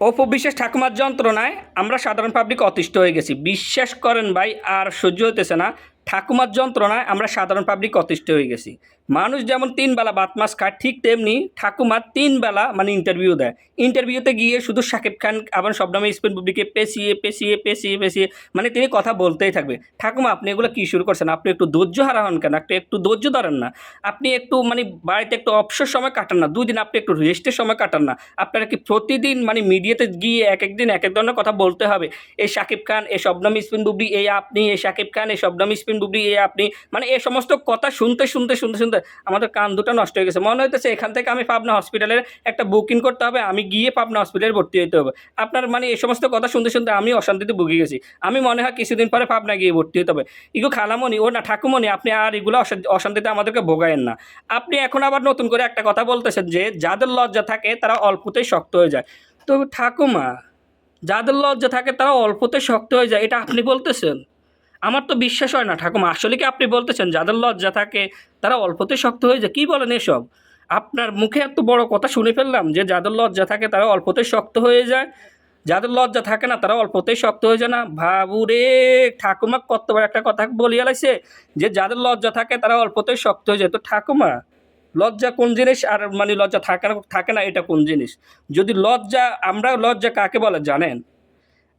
অপবিশ্বাস ঠাকুমার যন্ত্রণায় আমরা সাধারণ পাবলিক অতিষ্ঠ হয়ে গেছি। বিশ্বাস করেন ভাই, আর সহ্য হইতেছে না। ঠাকুমার যন্ত্রণায় আমরা সাধারণ পাবলিক অতিষ্ঠ হয়ে গেছি। মানুষ যেমন তিন বেলা বাত মাছ খায়, ঠিক তেমনি ঠাকুমার তিন বেলা মানে ইন্টারভিউ দেয়। ইন্টারভিউতে গিয়ে শুধু শাকিব খান, আবার সবনামে স্পেন বুবলিকে পেঁচিয়ে পেঁচিয়ে পেঁচিয়ে পেঁচিয়ে মানে তিনি কথা বলতেই থাকবে। ঠাকুমা, আপনি এগুলো কী শুরু করছেন? আপনি একটু ধৈর্য হারা হন কেন? একটু একটু ধৈর্য ধরেন না। আপনি একটু মানে বাড়িতে একটু অবসর সময় কাটান না। দুই দিন আপনি একটু রেস্টের সময় কাটান না। আপনারা কি প্রতিদিন মানে মিডিয়াতে গিয়ে এক এক দিন এক এক ধরনের কথা বলতে হবে? এই শাকিব খান, এই শবনম স্পিন বুবলি এই আপনি, এই শাকিব খান, এই শবনম স্পিন বুবলি এই আপনি মানে এই সমস্ত কথা শুনতে শুনতে শুনতে শুনতে আমাদের কান দুটো নষ্ট হয়ে গেছে। মনে হইতেছে এখান থেকে আমি পাবনা হসপিটালের একটা বুকিং করতে হবে, আমি গিয়ে পাবনা হসপিটালে ভর্তি হতে হবে। আপনার মানে এই সমস্ত কথা শুনতে শুনতে আমি অশান্তিতে ভুগে গেছি। আমি মনে হয় কিছুদিন পরে পাবনা গিয়ে ভর্তি হতে হবে। ইগো খালামণি, ও না ঠাকুমণি, আপনি আর এগুলো অশান্তিতে আমাদেরকে ভোগায়েন না। আপনি এখন আবার নতুন করে একটা কথা বলতেছেন যে, যাদের লজ্জা থাকে তারা অল্পতেই শক্ত হয়ে যায়। তো ঠাকুমা, যাদের লজ্জা থাকে তারা অল্পতে শক্ত হয়ে যায়, এটা আপনি বলতেছেন? আমার তো বিশ্বাস হয় না, ঠাকুমা। আসলে কি আপনি বলতেছেন, যাদের লজ্জা থাকে, তারা অল্পতে শক্ত হয়ে যায়। কী বলেন এসব? আপনার মুখে এত বড় কথা শুনে ফেললাম যে, যাদের লজ্জা থাকে, তারা অল্পতে শক্ত হয়ে যায়। যাদের লজ্জা থাকে না, তারা অল্পতেই শক্ত হয়ে যায় না। ভাবু রে ঠাকুমা কত বড় একটা কথা বলিয়া লাগছে যে, যাদের লজ্জা থাকে, তারা অল্পতেই শক্ত হয়ে যায়। তো ঠাকুমা, লজ্জা কোন জিনিস? আর মানে লজ্জা থাকে না থাকে না, এটা কোন জিনিস? যদি লজ্জা আমরা লজ্জা কাকে বলে জানেন?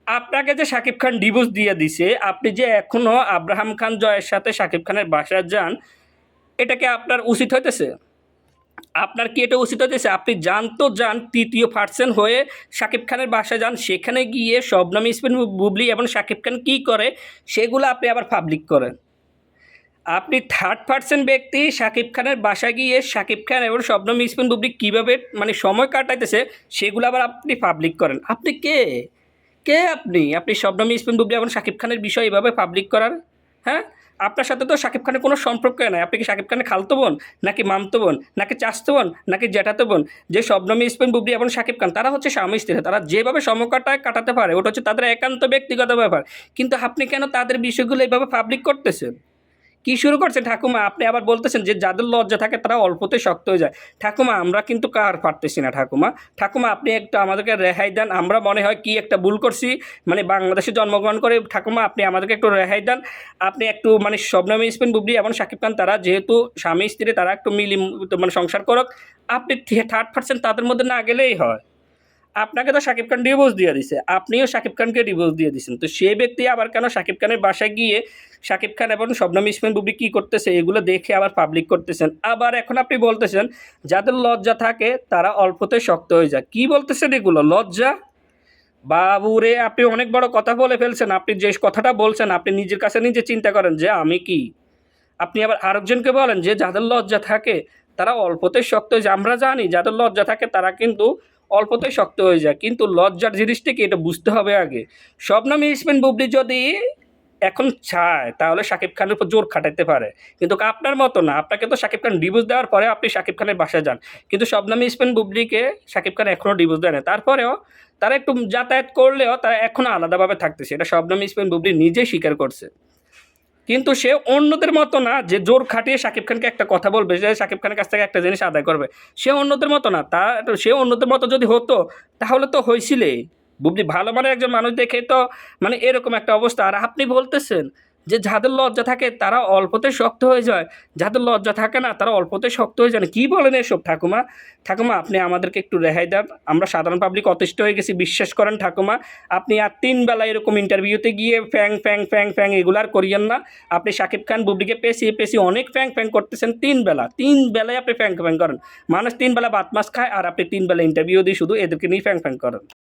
আপনাকে যে শাকিব খান ডিভোর্স দিয়ে দিছে, আপনি যে এখনও আব্রাহাম খান জয়ের সাথে শাকিব খানের বাসায় যান এটাকে আপনার উচিত হইতেছে? আপনার কি এটা উচিত হইতেছে? আপনি যান তো যান, তৃতীয় পার্সন হয়ে শাকিব খানের বাসায় যান, সেখানে গিয়ে শবনম, ইসমিন বুবলি এবং শাকিব খান কী করে, সেগুলো আপনি আবার পাবলিক করেন। আপনি থার্ড পার্সন ব্যক্তি, শাকিব খানের বাসায় গিয়ে শাকিব খান এবং শবনম, ইসমিন বুবলি কীভাবে মানে সময় কাটাইতেছে, সেগুলো আবার আপনি পাবলিক করেন। আপনি কে? কে আপনি? আপনি শবনম ইসমিন বুবলি, এখন শাকিব খানের বিষয় এভাবে পাবলিক করার? হ্যাঁ? আপনার সাথে তো শাকিব খানের কোনো সম্পর্ক নাই। আপনি কি শাকিব খানের খালতো বোন, নাকি মামতো বোন, নাকি চাচতো বোন, নাকি জ্যাঠাতো বোন? যে শবনম ইসমিন বুবলি এবং শাকিব খান, তারা হচ্ছে স্বামী স্ত্রী, তারা যেভাবে সমকাটায় কাটাতে পারে, ওটা হচ্ছে তাদের একান্ত ব্যক্তিগত ব্যাপার। কিন্তু আপনি কেন তাদের বিষয়গুলো এইভাবে পাবলিক করতেছেন? কি শুরু করছেন ঠাকুমা, আপনি আবার বলতেছেন যে যাদের লজ্জা থাকে তারা অল্পতে শক্ত হয়ে যায়। ঠাকুমা, আমরা কিন্তু কার পারতেছি না ঠাকুমা? ঠাকুমা, আপনি একটু আমাদেরকে রেহাই দেন। আমরা মনে হয় কি একটা ভুল করছি? মানে বাংলাদেশে জন্মগ্রহণ করে ঠাকুমা, আপনি আমাদেরকে একটু রেহাই দেন। আপনি একটু মানে শবনম ইসমিন বুবলি এবং শাকিব খান, তারা যেহেতু স্বামী স্ত্রী, তারা একটু মিলি মানে সংসার করক। আপনি থার্ড পার্সেন্ট তাদের মধ্যে না গেলেই হয়। আপনাকে তো শাকিব খান ডিভোর্স দিয়ে দিছে। আপনিও শাকিব খানকে ডিভোর্স দিয়ে দিছেন। তো সেই ব্যক্তি আবার কেন শাকিব খানের বাসায় গিয়ে শাকিব খান এবং শবনম ইসমিন বুবলি কী করতেছে এগুলো দেখে আবার পাবলিক করতেছেন। আবার এখন আপনি বলতেছেন, যাদের লজ্জা থাকে তারা অল্পতে শক্ত হয়ে যায়। কি বলতেছেন এগুলো? লজ্জা? বাবুরে, আপনি অনেক বড় কথা বলে ফেলছেন। আপনি যে কথাটা বলছেন, আপনি নিজের কাছে নিজে চিন্তা করেন যে আমি কি? আপনি আবার আরেকজনকে বলেন যে যাদের লজ্জা থাকে তারা অল্পতে শক্ত হয়ে যায়। আমরা জানি যাদের লজ্জা থাকে তারা কিন্তু অল্পতেই শক্ত হয়ে যায়। কিন্তু লজ্জার জিনিসটাকে এটা বুঝতে হবে আগে। শবনম ইসমিন বুবলি যদি এখন চায়, তাহলে শাকিব খানের উপর জোর খাটাইতে পারে। কিন্তু আপনার মতো না, আপনাকে তো শাকিব খান ডিভোর্স দেওয়ার পরে আপনি শাকিব খানের বাসায় যান। কিন্তু শবনম ইসমিন বুবলিকে শাকিব খান এখনও ডিভোর্স দেয় না তারপরেও তারা একটু যাতায়াত করলেও তারা এখনও আলাদাভাবে থাকতেছে। এটা শবনম ইসমিন বুবলি নিজেই স্বীকার করছে। কিন্তু সে অন্যদের মতো না, যে জোর খাটিয়ে শাকিব খানকে একটা কথা বলবে, যে শাকিব খানের কাছ থেকে একটা জিনিস আদায় করবে, সে অন্যদের মতো না। তা সে অন্যদের মতো যদি হতো, তাহলে তো হয়েছিলেই বুবলি ভালো মানের একজন মানুষ দেখে তো মানে এরকম একটা অবস্থা। আর আপনি বলতেছেন যে যাদের লজ্জা থাকে তারা অল্পতে শক্ত হয়ে যায়। যাদের লজ্জা থাকে না তারা অল্পতে শক্ত হয়ে যায় না। কী বলেন এসব ঠাকুমা? ঠাকুমা, আপনি আমাদেরকে একটু রেহাই দেন। আমরা সাধারণ পাবলিক অতিষ্ঠ হয়ে গেছি, বিশ্বাস করেন ঠাকুমা। আপনি আর তিন বেলা এরকম ইন্টারভিউতে গিয়ে ফ্যাং ফ্যাং ফ্যাং ফ্যাং এগুলো আর করিয়েন না। আপনি শাকিব খান বুবলিকে পেঁচিয়ে পেঁচিয়ে অনেক ফ্যাং ফ্যাং করতেছেন তিন বেলা। তিন বেলায় আপনি ফ্যাং ফ্যাং করেন। মানুষ তিন বেলা খায় আর আপনি তিন বেলা ইন্টারভিউ দিয়ে শুধু এদেরকে নিয়ে ফ্যাং ফ্যাং করেন।